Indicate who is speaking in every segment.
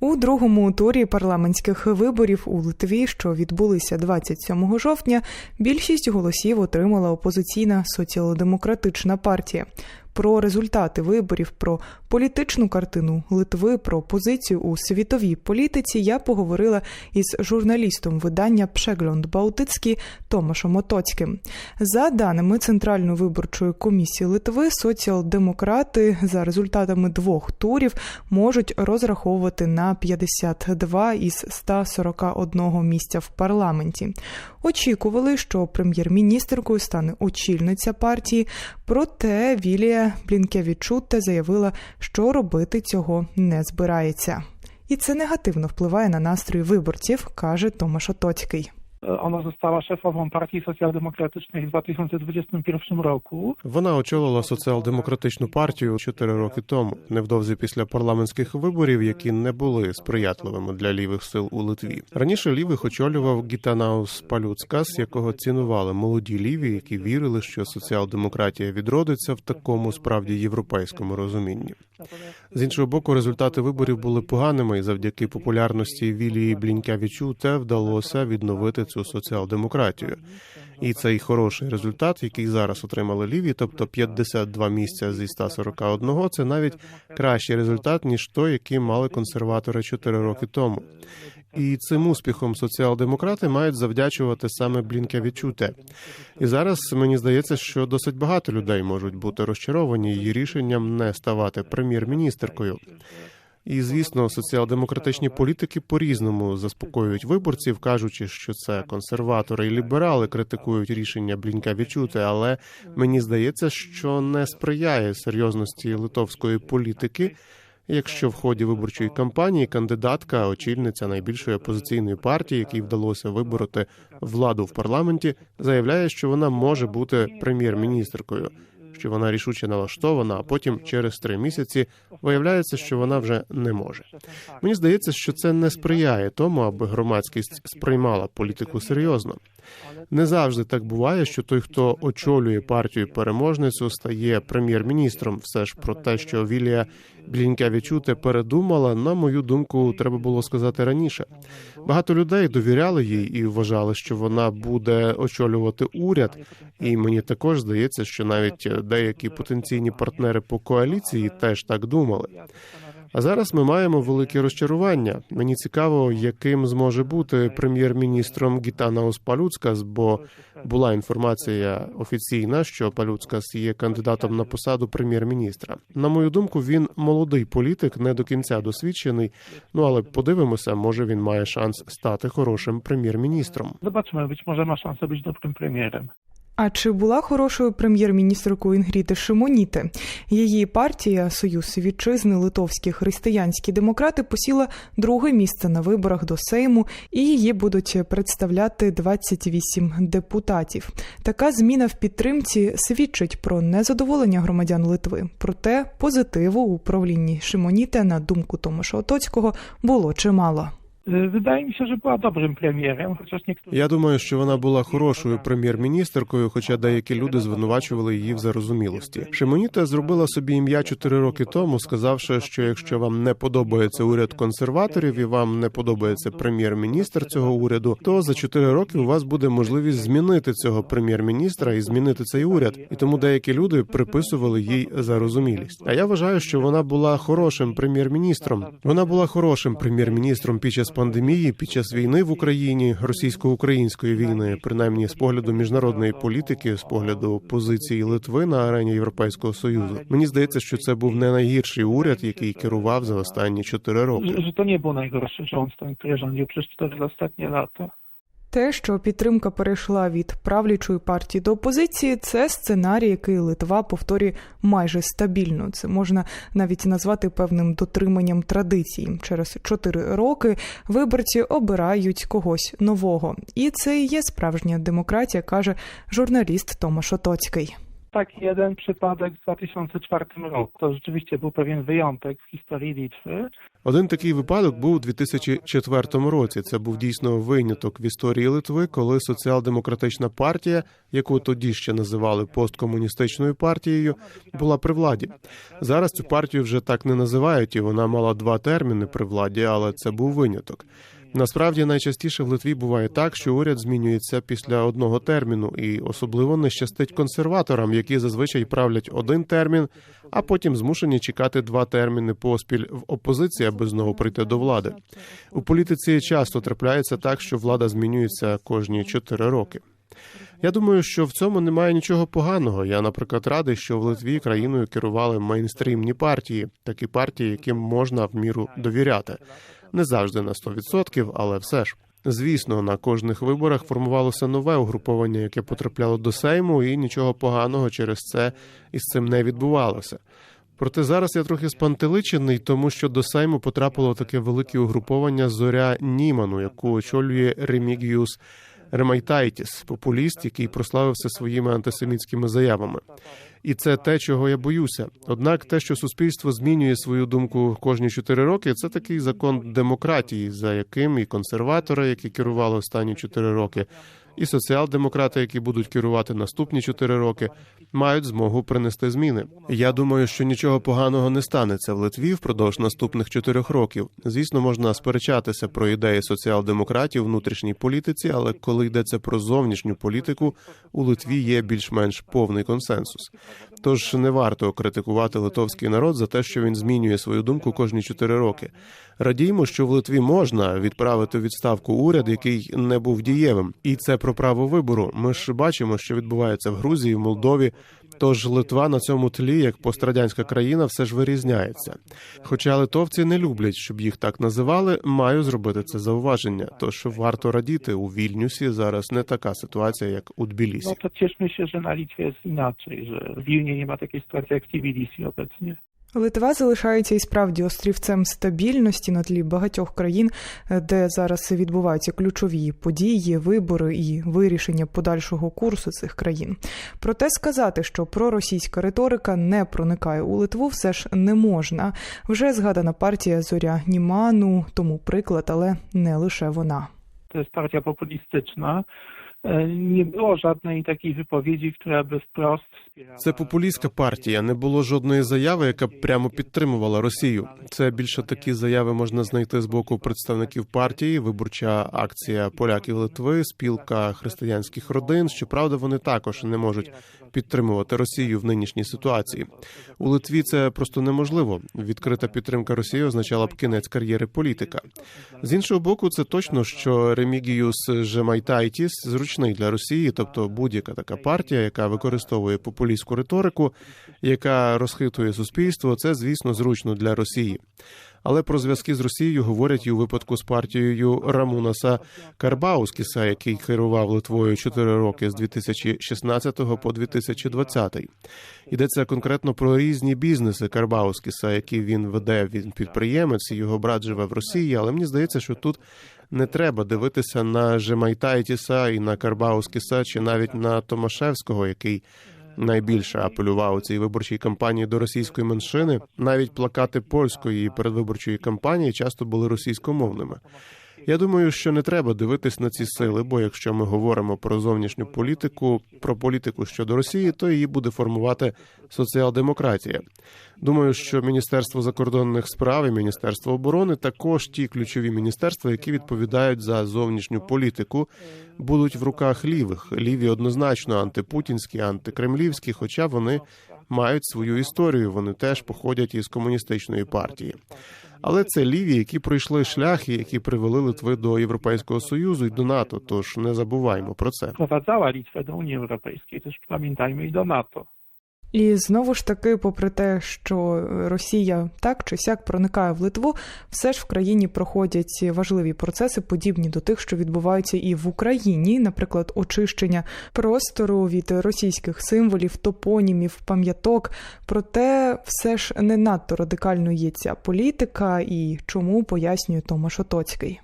Speaker 1: У другому турі парламентських виборів у Литві, що відбулися 27 жовтня, більшість голосів отримала опозиційна соціал-демократична партія. Про результати виборів, про політичну картину Литви, про позицію у світовій політиці я поговорила із журналістом видання Пшегльонд Баутицький Томашом Отоцьким. За даними Центральної виборчої комісії Литви, соціал-демократи за результатами двох турів можуть розраховувати на 52 із 141 місця в парламенті. Очікували, що прем'єр-міністркою стане очільниця партії, проте Вілія Блінкевічуте заявила, що робити цього не збирається. І це негативно впливає на настрої виборців, каже Томаш Отоцький.
Speaker 2: Ona została szefową Partii Socjaldemokratycznej w 2021 roku.
Speaker 3: Вона очолила соціал-демократичну партію чотири роки тому, невдовзі після парламентських виборів, які не були сприятливими для лівих сил у Литві. Раніше лівих очолював Гітанаус Палюцкас, якого цінували молоді ліві, які вірили, що соціал-демократія відродиться в такому справді європейському розумінні. З іншого боку, результати виборів були поганими, і завдяки популярності Вілії Блінкявічу те вдалося відновити цю соціал-демократію. І цей хороший результат, який зараз отримали ліві, тобто 52 місця зі 141, це навіть кращий результат ніж той, який мали консерватори 4 роки тому. І цим успіхом соціал-демократи мають завдячувати саме Блінкявічуте. І зараз мені здається, що досить багато людей можуть бути розчаровані її рішенням не ставати прем'єр-міністркою. І звісно, соціал-демократичні політики по-різному заспокоюють виборців, кажучи, що це консерватори і ліберали критикують рішення Блінка відчути, але мені здається, що не сприяє серйозності литовської політики. Якщо в ході виборчої кампанії кандидатка, очільниця найбільшої опозиційної партії, якій вдалося вибороти владу в парламенті, заявляє, що вона може бути прем'єр-міністркою, що вона рішуче налаштована, а потім через три місяці виявляється, що вона вже не може. Мені здається, що це не сприяє тому, аби громадськість сприймала політику серйозно. Не завжди так буває, що той, хто очолює партію переможницю, стає прем'єр-міністром. Все ж про те, що Вілія Блінкявічуте передумала, на мою думку, треба було сказати раніше. Багато людей довіряли їй і вважали, що вона буде очолювати уряд. І мені також здається, що навіть деякі потенційні партнери по коаліції теж так думали. А зараз ми маємо велике розчарування. Мені цікаво, яким зможе бути прем'єр-міністром Гітанаус Палюцкас, бо була інформація офіційна, що Палюцкас є кандидатом на посаду прем'єр-міністра. На мою думку, він молодий політик, не до кінця досвідчений. Ну але подивимося, може він має шанс стати хорошим прем'єр-міністром.
Speaker 2: Być może ma szansę być dobrym premierem.
Speaker 1: А чи була хорошою прем'єр-міністркою Інгріти Шимоніте? Її партія Союз вітчизни Литовські християнські демократи посіла друге місце на виборах до Сейму, і її будуть представляти 28 депутатів. Така зміна в підтримці свідчить про незадоволення громадян Литви. Проте позитиву у правлінні Шимоніте, на думку Томаша Отоцького, було чимало.
Speaker 2: Wydaje mi się, że była dobrym premierem, chociaż niektórzy...
Speaker 3: Я думаю, що вона була хорошою прем'єр-міністркою, хоча деякі люди звинувачували її в зарозумілості. Шимоніта зробила собі ім'я чотири роки тому, сказавши, що якщо вам не подобається уряд консерваторів і вам не подобається прем'єр-міністр цього уряду, то за чотири роки у вас буде можливість змінити цього прем'єр-міністра і змінити цей уряд. І тому деякі люди приписували їй зарозумілість. А я вважаю, що вона була хорошим прем'єр-міністром. Вона була хорошим прем'єр-міністром під час пандемії, під час війни в Україні, російсько-української війни, принаймні з погляду міжнародної політики, з погляду позиції Литви на арені Європейського союзу. Мені здається, що це був не найгірший уряд, який керував за останні чотири роки.
Speaker 2: Że to nie był najgorszy rząd, ten, który rządził przez cztery ostatnie lata.
Speaker 1: Те, що підтримка перейшла від правлячої партії до опозиції, це сценарій, який Литва повторює майже стабільно. Це можна навіть назвати певним дотриманням традицій. Через чотири роки виборці обирають когось нового, і це і є справжня демократія, каже журналіст Томаш Отоцький.
Speaker 2: Taki jeden przypadek w 2004 roku. To rzeczywiście był pewien wyjątek w historii Litwy.
Speaker 3: Один такий випадок був у 2004 році. Це був дійсно виняток в історії Литви, коли соціал-демократична партія, яку тоді ще називали посткомуністичною партією, була при владі. Зараз цю партію вже так не називають, і вона мала два терміни при владі, але це був виняток. Насправді найчастіше в Литві буває так, що уряд змінюється після одного терміну, і особливо не щастить консерваторам, які зазвичай правлять один термін, а потім змушені чекати два терміни поспіль в опозиції, аби знову прийти до влади. У політиці часто трапляється так, що влада змінюється кожні чотири роки. Я думаю, що в цьому немає нічого поганого. Я, наприклад, радий, що в Литві країною керували мейнстрімні партії, такі партії, яким можна в міру довіряти. Не завжди на 100%, але все ж. Звісно, на кожних виборах формувалося нове угруповання, яке потрапляло до Сейму, і нічого поганого через це із цим не відбувалося. Проте зараз я трохи спантеличений, тому що до Сейму потрапило таке велике угруповання зоря Німану, яку очолює Ремігіус Ремайтайтіс, популіст, який прославився своїми антисемітськими заявами. І це те, чого я боюся. Однак, те, що суспільство змінює свою думку кожні чотири роки, це такий закон демократії, за яким і консерватори, які керували останні чотири роки, і соціал-демократи, які будуть керувати наступні чотири роки, мають змогу принести зміни. Я думаю, що нічого поганого не станеться в Литві впродовж наступних чотирьох років. Звісно, можна сперечатися про ідеї соціал-демократів в внутрішній політиці, але коли йдеться про зовнішню політику, у Литві є більш-менш повний консенсус. Тож не варто критикувати литовський народ за те, що він змінює свою думку кожні чотири роки. Радіймо, що в Литві можна відправити відставку уряд, який не був дієвим, і це про право вибору. Ми ж бачимо, що відбувається в Грузії, в Молдові. Тож Литва на цьому тлі, як пострадянська країна, все ж вирізняється. Хоча литовці не люблять, щоб їх так називали, маю зробити це зауваження. Тож варто радіти у Вільнюсі зараз не така ситуація, як у Тбілісі.
Speaker 2: Się, że na Litwie jest inaczej, że w Wilnie nie ma takiej sytuacji jak w Tbilisi obecnie.
Speaker 1: Литва залишається і справді острівцем стабільності на тлі багатьох країн, де зараз відбуваються ключові події, вибори і вирішення подальшого курсу цих країн. Проте сказати, що проросійська риторика не проникає у Литву, все ж не можна. Вже згадана партія Зоря Німану, тому приклад, але не лише вона.
Speaker 2: To jest populistyczna. Nie było żadnej takiej wypowiedzi, która by wprost wspierała.
Speaker 3: Це популістська партія. Не було жодної заяви, яка б прямо підтримувала Росію. Це більше такі заяви можна знайти з боку представників партії, виборча акція поляків Литви, спілка християнських родин. Щоправда, вони також не можуть підтримувати Росію в нинішній ситуації. У Литві це просто неможливо. Відкрита підтримка Росії означала б кінець кар'єри політика. З іншого боку, це точно, що Ремігіус Жемайтайтіс зручний для Росії, тобто будь-яка така партія, яка використовує популістську риторику, яка розхитує суспільство, це звісно зручно для Росії. Але про зв'язки з Росією говорять і у випадку з партією Рамунаса Карбаускіса, який керував Литвою 4 роки з 2016 по 2020. Йдеться конкретно про різні бізнеси Карбаускіса, які він веде. Він підприємець, і його брат живе в Росії. Але мені здається, що тут не треба дивитися на Жемайтайтіса і на Карбаускіса, чи навіть на Томашевського, який найбільше апелював у цій виборчій кампанії до російської меншини. Навіть плакати польської передвиборчої кампанії часто були російськомовними. Я думаю, що не треба дивитись на ці сили, бо якщо ми говоримо про зовнішню політику, про політику щодо Росії, то її буде формувати соціал-демократія. Думаю, що Міністерство закордонних справ і Міністерство оборони також ті ключові міністерства, які відповідають за зовнішню політику, будуть в руках лівих. Ліві однозначно антипутінські, антикремлівські, хоча вони мають свою історію. Вони теж походять із комуністичної партії. Але це ліві, які пройшли шлях і які привели Литви до Європейського союзу і до НАТО. Тож не забуваймо про це.
Speaker 2: Провадзала Літва до Унії Європейської, тож пам'ятаємо і до NATO.
Speaker 1: І знову ж таки, попри те, що Росія так чи сяк проникає в Литву, все ж в країні проходять важливі процеси, подібні до тих, що відбуваються і в Україні, наприклад, очищення простору від російських символів, топонімів, пам'яток. Проте все ж не надто радикально є ця політика, і чому пояснює Томаш Отоцький.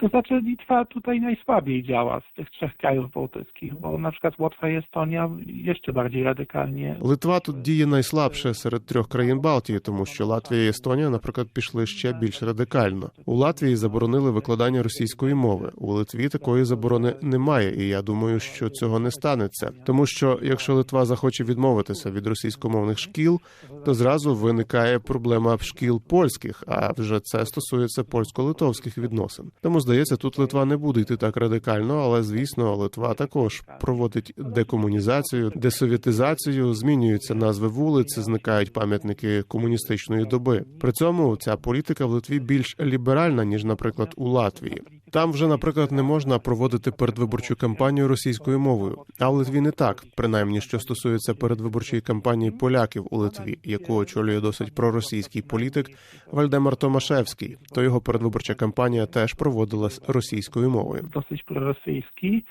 Speaker 2: To znaczy Litwa tutaj najsłabiej działa z tych trzech krajów bałtyckich, bo na przykład Łotwa i Estonia jeszcze bardziej radykalnie
Speaker 3: Литва тут діє найслабше серед трьох країн Балтії, тому що Латвія і Естонія, наприклад, пішли ще більш радикально. У Латвії заборонили викладання російської мови. У Литві такої заборони немає, і я думаю, що цього не станеться. Тому що якщо Литва захоче відмовитися від російськомовних шкіл, то зразу виникає проблема шкіл польських, а вже це стосується польсько-литовських відносин. Тому здається, тут Литва не буде йти так радикально, але звісно, Литва також проводить декомунізацію, десовітизацію, змінюються назви вулиць, зникають пам'ятники комуністичної доби. При цьому ця політика в Литві більш ліберальна ніж, наприклад, у Латвії. Там вже, наприклад, не можна проводити передвиборчу кампанію російською мовою. А в Литві не так, принаймні, що стосується передвиборчої кампанії поляків у Литві, яку очолює досить проросійський політик Вальдемар Томашевський. То його передвиборча кампанія теж проводилась російською мовою.
Speaker 2: dosyć prorosyjski.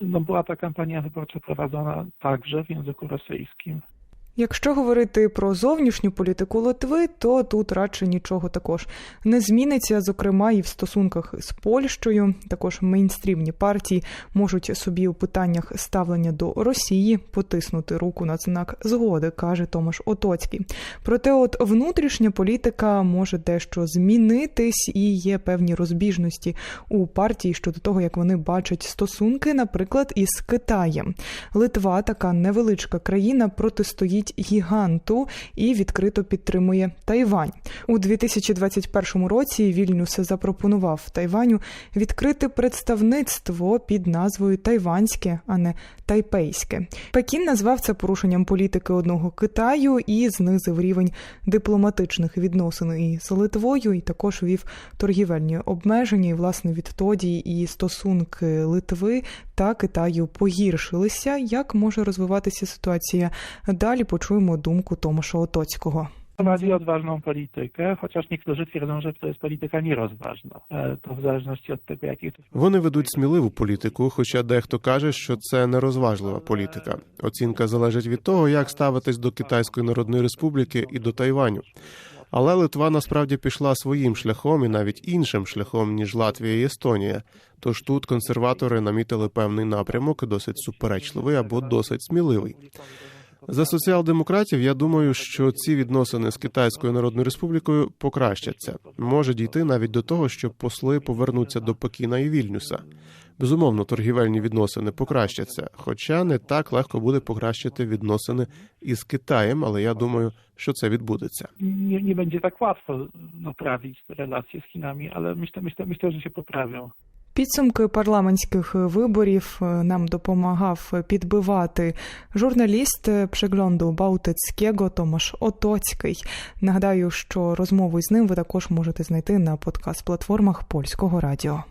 Speaker 2: No była ta kampania wyborcza prowadzona także w języku rosyjskim.
Speaker 1: Якщо говорити про зовнішню політику Литви, то тут радше нічого також не зміниться. Зокрема, і в стосунках з Польщею також мейнстрімні партії можуть собі у питаннях ставлення до Росії потиснути руку на знак згоди, каже Томаш Отоцький. Проте, от внутрішня політика може дещо змінитись, і є певні розбіжності у партії щодо того, як вони бачать стосунки, наприклад, із Китаєм. Литва, така невеличка країна, протистоїть гіганту і відкрито підтримує Тайвань. У 2021 році Вільнюс запропонував Тайваню відкрити представництво під назвою Тайванське, а не Тайпейське. Пекін назвав це порушенням політики одного Китаю і знизив рівень дипломатичних відносин із Литвою, і також вів торгівельні обмеження. І власне відтоді і стосунки Литви та Китаю погіршилися. Як може розвиватися ситуація далі? Почуємо думку Томаша Отоцького.
Speaker 2: Prowadzi odważną politykę, chociaż niektórzy twierdzą, że to jest polityka nierozważna. To w zależności od tego, jakie to
Speaker 3: Вони ведуть сміливу політику, хоча дехто каже, що це нерозважлива політика. Оцінка залежить від того, як ставитись до Китайської Народної Республіки і до Тайваню. Але Литва насправді пішла своїм шляхом і навіть іншим шляхом ніж Латвія і Естонія. Тож тут консерватори намітили певний напрямок, досить суперечливий або досить сміливий. За соціал-демократів я думаю, що ці відносини з Китайською Народною Республікою покращаться. Може дійти навіть до того, що посли повернуться до Пекіна і Вільнюса. Безумовно, торгівельні відносини покращаться, хоча не так легко буде покращити відносини із Китаєм, але я думаю, що це відбудеться.
Speaker 2: nie, nie będzie tak łatwo naprawić te relacje z Chinami, ale myślę, myślę, myślę, że się poprawią.
Speaker 1: Підсумки парламентських виборів е, нам допомагав підбивати журналіст Прzeglądu Балтицького Томаш Отоцький. Нагадаю, що розмову з ним ви також можете знайти на подкаст-платформах польського радіо.